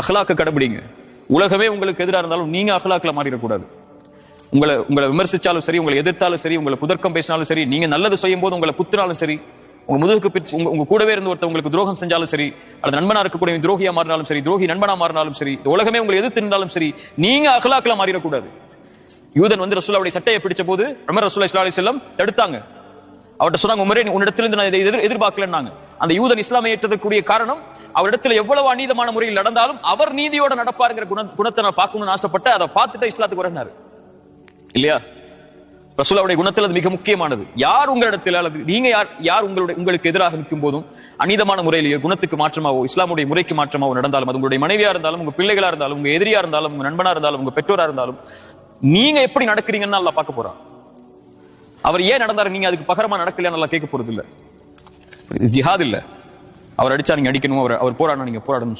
அஹ்லாக்க கடைபிடிங்க. உலகமே உங்களுக்கு எதிராக இருந்தாலும் நீங்க அகலாக்கில் மாறிடக்கூடாது. உங்களை உங்களை விமர்சிச்சாலும் சரி உங்களை எதிர்த்தாலும் சரி உங்களை குதர்க்கம் பேசினாலும் சரி நீங்க நல்லது செய்யும் போது உங்களை குத்துனாலும் சரி உங்க முதுகுக்கு பின் உங்க உங்க கூடவே இருந்து ஒருத்தர் உங்களுக்கு துரோகம் செஞ்சாலும் சரி அல்லது நண்பனா இருக்கக்கூடிய துரோகியா மாறினாலும் சரி துரோகி நண்பனா மாறினாலும் சரி உலகமே உங்களை எதிர்த்து நின்றாலும் சரி நீங்க அகலாக்கில் மாறிடக்கூடாது. யூதன் வந்து ரசூலாவுடைய சட்டையை பிடிச்ச போது உமர் ரசூல்லா இஸ்லா செல்லம் தடுத்தாங்க. அவர்கிட்ட சொன்னாங்க உமரே உன்னிடத்திலிருந்து நான் இதை எதிர் எதிர்பார்க்கலன்னாங்க. அந்த யூதன் இஸ்லாமை ஏற்றதற்குரிய காரணம் அவரிடத்துல எவ்வளவு அநீதமான முறையில் நடந்தாலும் அவர் நீதியோட நடப்பாருங்கிற குண குணத்தை நான் பார்க்கணும்னு ஆசைப்பட்டு அதை பார்த்துட்டு இஸ்லாத்துக்கு வரனாரு இல்லையா? ரசூலாவுடைய குணத்தில் அது மிக முக்கியமானது. யார் உங்களிடத்தில் அல்லது நீங்க யார் யார் உங்களுடைய உங்களுக்கு எதிராக நிற்கும் போதும் அநீதமான முறையிலேயே குணத்துக்கு மாற்றமாவோ இஸ்லாமுடைய முறைக்கு மாற்றமாவோ நடந்தாலும் அது உங்களுடைய மனைவியா இருந்தாலும் உங்க பிள்ளைகளா இருந்தாலும் உங்க எதிரியா இருந்தாலும் உங்க நண்பனா இருந்தாலும் உங்க பெற்றோரா இருந்தாலும் நீங்க எப்படி நடக்கிறீங்கன்னு நல்லா பார்க்க போறான். அவர் ஏன் நடந்தார்? நீங்க அதுக்கு பகரமா நடக்கலையா? நல்லா கேட்க போறது இல்ல. ஜிஹாத் இல்ல. அவர் அடிச்சா நீங்க அடிக்கணும்? அவர் அவர் போராடணும் நீங்க போராடணும்